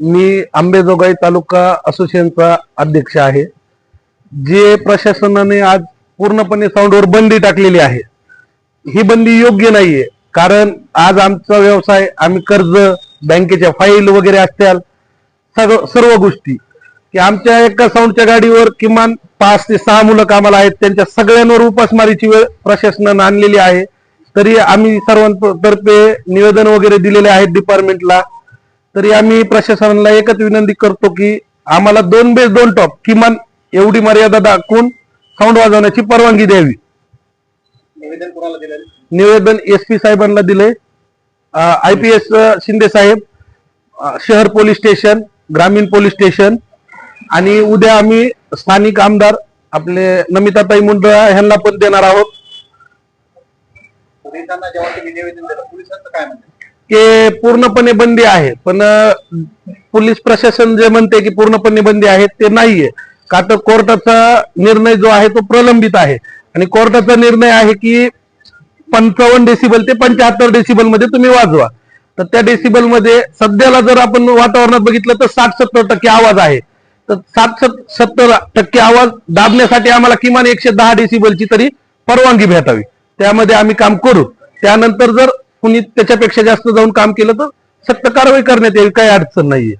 मी आंबेजोगाई तालुका असोसिएशनचा अध्यक्ष आहे जे प्रशासनाने आज पूर्णपणे साऊंडवर बंदी टाकलेली आहे. ही बंदी योग्य नाहीये कारण आज आमचा व्यवसाय आम्ही कर्ज बँकेच्या फाईल वगैरे असत्याल सर्व सर्व गोष्टी. की आमच्या एका साऊंडच्या गाडीवर किमान पाच ते सहा मुलं कामाला आहेत त्यांच्या सगळ्यांवर उपासमारीची वेळ प्रशासनानं आणलेली आहे. तरी आम्ही सर्वांतर्फे निवेदन वगैरे दिलेले आहेत डिपार्टमेंटला तरी आम्ही प्रशासनाला एकच विनंती करतो की आम्हाला दोन बेस दोन टॉप किमान एवढी मर्यादा दाखवून साऊंड वाजवण्याची परवानगी द्यावी. निवेदन कोणाला दिलं निवेदन एस पी साहेबांना दिले. आय पी एस शिंदे साहेब शहर पोलीस स्टेशन ग्रामीण पोलीस स्टेशन आणि उद्या आम्ही स्थानिक आमदार आपले नमिताताई मुंडळा ह्यांना पण देणार आहोत. पोलिसांना जेव्हा तुम्ही निवेदन दिलं पोलिसांचं काय म्हणतात की पूर्णपणे बंदी आहे पण पोलीस प्रशासन जे म्हणते की पूर्णपणे बंदी आहे ते नाहीये. का तर कोर्टाचा निर्णय जो आहे तो प्रलंबित आहे. आणि कोर्टाचा निर्णय आहे की पंचावन्न डेसिबल ते पंच्याहत्तर डेसिबलमध्ये तुम्ही वाजवा. तर त्या डेसिबलमध्ये सध्याला जर आपण वातावरणात बघितलं तर साठ सत्तर टक्के आवाज आहे. तर साठ सत्तर टक्के आवाज दाबण्यासाठी आम्हाला किमान एकशे दहा डेसिबलची तरी परवानगी भेटावी. त्यामध्ये आम्ही काम करू. त्यानंतर जर कुणी त्याच्यापेक्षा जास्त जाऊन काम केलं तर सक्त कारवाई करण्यात येईल काही अडचण नाहीये.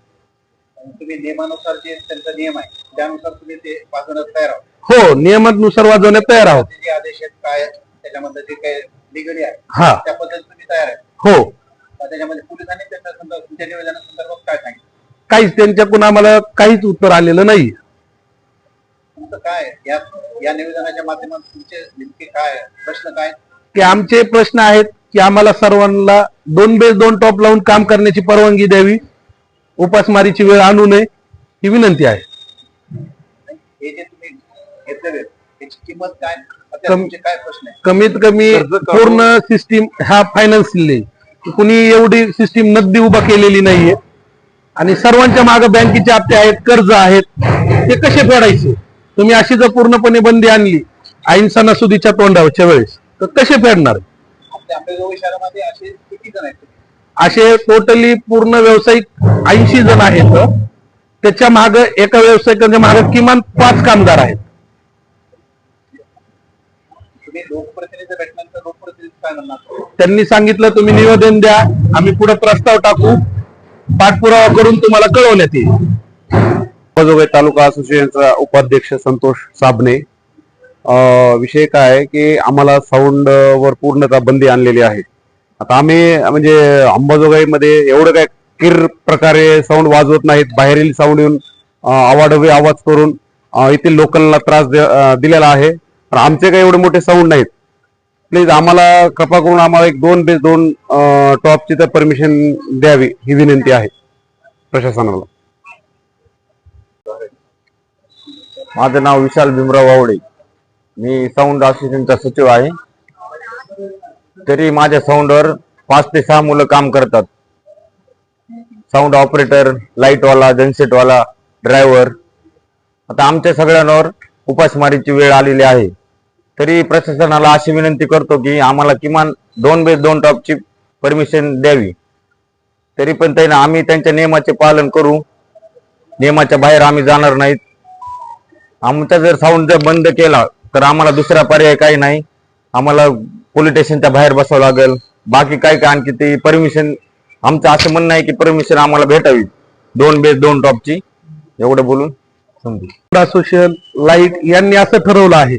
तुम्ही नियमानुसार जे त्यांचा नियम आहे त्यानुसार तुम्ही ते वाजवण्यास तयार आहोत. हो नियमानुसार वाजवण्यात तयार आहोत. जे आदेश आहेत काय त्याच्यामध्ये जे काही लिगली आहे हा. त्या पद्धतीने तुम्ही तयार आहे हो. त्याच्यामध्ये पोलिसांनी त्याच्या संदर्भात तुमच्या निवेदनासंदर्भात काय सांगितलं? काहीच त्यांच्याकडून आम्हाला काहीच उत्तर आलेलं नाही. तुमचं काय आहे? या या निवेदनाच्या माध्यमातून तुमचे नेमके काय आहे? प्रश्न काय आहेत? की आमचे प्रश्न आहेत की आम्हाला सर्वांना दोन बेस दोन टॉप लावून काम करण्याची परवानगी द्यावी. उपासमारीची वेळ आणू नये ही विनंती आहे. हे किंमत कम- तुमचे काय प्रश्न आहे कमीत कमी पूर्ण सिस्टीम हा फायनान्शियल कुणी एवढी सिस्टीम नगदी उभा केलेली नाहीये. आणि सर्वांच्या मागे बँकेचे हप्ते आहेत कर्ज आहेत ते कसे फेडायचे? तुम्ही अशी जर पूर्णपणे बंदी आणली ऐन सणासुदीच्या तोंडावरच्या वेळेस. तर कसे फेडणार? आपल्या आंबेजोगाई शहरामध्ये असे किती जण आहेत? असे टोटली पूर्ण व्यावसायिक ऐंशी जण आहेत. त्याच्या माग एका व्यावसायिकाच्या मागे किमान पाच कामगार आहेत. त्यांनी सांगितलं तुम्ही निवेदन द्या. आम्ही पुढे प्रस्ताव टाकू. पाठपुरावा करून तुम्हाला कळवण्यात येईल. तालुका असोसिएशनचा उपाध्यक्ष संतोष साबणे विषय काय आहे की आम्हाला साऊंड वर पूर्णतः बंदी आणलेली आहे. आता आम्ही म्हणजे अंबाजोगाईमध्ये एवढं काय किर प्रकारे साऊंड वाजवत नाहीत. बाहेरील साऊंड येऊन आवाडवे आवाज करून येथील लोकांना त्रास दिलेला आहे. पण आमचे काही एवढे मोठे साऊंड नाहीत. प्लीज आम्हाला कृपा करून आम्हाला एक दोन बेस दोन टॉपची तर परमिशन द्यावी ही विनंती आहे. प्रशासनाला. माझं नाव विशाल भीमराव वावडे. मी साऊंड असोसिएशनचा सचिव आहे. तरी माझ्या साऊंडवर पाच ते सहा मुलं काम करतात. साऊंड ऑपरेटर लाईटवाला जनसेटवाला ड्रायव्हर आता आमच्या सगळ्यांवर उपासमारीची वेळ आलेली आहे. तरी प्रशासनाला अशी विनंती करतो की आम्हाला किमान दोन बेस दोन टॉपची परमिशन द्यावी. तरी पण त्यांना आम्ही त्यांच्या नियमाचे पालन करू. नियमाच्या बाहेर आम्ही जाणार नाहीत. आमचा जर साऊंड जर बंद केला तर आम्हाला दुसरा पर्याय काही नाही. आम्हाला पोलीस स्टेशनच्या बाहेर बसावं लागेल. बाकी काय काय आणखी ती परमिशन आमचं असं म्हणणं आहे की परमिशन आम्हाला भेटावी. दोन बेस दोन टॉपची एवढं बोलून समजू. असोसिएशन लाइट यांनी असं ठरवलं आहे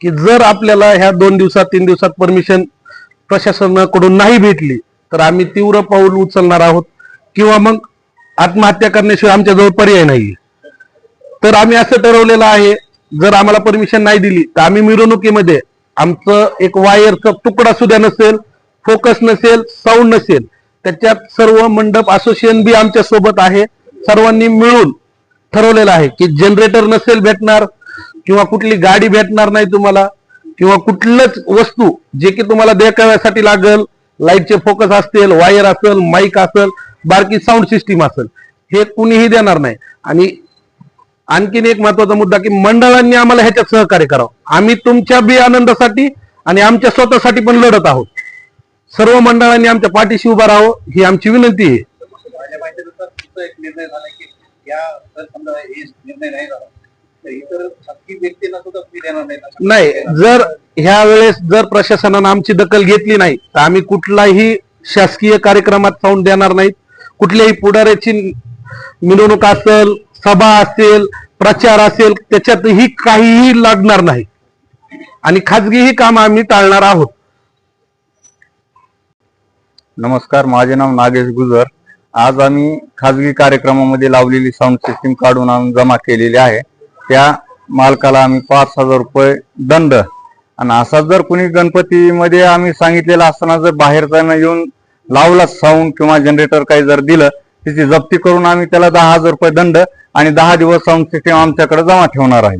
की जर आपल्याला ह्या दोन दिवसात तीन दिवसात परमिशन प्रशासनाकडून नाही भेटली तर आम्ही तीव्र पाऊल उचलणार आहोत किंवा मग आत्महत्या करण्याशिवाय आमच्याजवळ पर्याय नाही तर आम्ही असं ठरवलेलं आहे जर आम्हाला परमिशन नाही दिली तर आम्ही मिरवणुकीमध्ये आमचं एक वायरचा तुकडा सुद्धा नसेल फोकस नसेल साऊंड नसेल. त्याच्यात सर्व मंडप असोसिएशन बी आमच्यासोबत आहे. सर्वांनी मिळून ठरवलेलं आहे की जनरेटर नसेल भेटणार किंवा कुठली गाडी भेटणार नाही तुम्हाला किंवा कुठलंच वस्तू जे की तुम्हाला देखाव्यासाठी लागल लाईटचे फोकस असतील वायर असेल माईक असेल बारकी साऊंड सिस्टीम असेल हे कुणीही देणार नाही. आणि आणखीन एक महत्त्वाचा मुद्दा की मंडळांनी आम्हाला ह्याच्यात सहकार्य करावं. आम्ही तुमच्या बी आनंदासाठी आणि आमच्या स्वतःसाठी पण लढत आहोत. सर्व मंडळांनी आमच्या पाठीशी उभा राहावं ही आमची विनंती आहे. नाही जर ह्या वेळेस जर प्रशासनानं आमची दखल घेतली नाही तर आम्ही कुठलाही शासकीय कार्यक्रमात जाऊन देणार नाहीत. कुठल्याही पुढाऱ्याची मिरवणूक असेल सभा असेल प्रचार असेल त्याच्यातही काहीही लागणार नाही. आणि खाजगीही काम आम्ही टाळणार आहोत. नमस्कार माझे नाव नागेश गुजर. आज आम्ही खाजगी कार्यक्रमामध्ये लावलेली साऊंड सिस्टीम काढून आणून जमा केलेली आहे. त्या मालकाला आम्ही पाच हजार रुपये दंड. आणि असा जर कुणी गणपतीमध्ये आम्ही सांगितलेला असताना जर बाहेरचा येऊन लावला साऊंड किंवा जनरेटर काही जर दिलं त्याची जप्ती करून आम्ही त्याला दहा हजार रुपये दंड आणि दहा दिवस साऊंड सिस्टीम आमच्याकडे जमा ठेवणार आहे.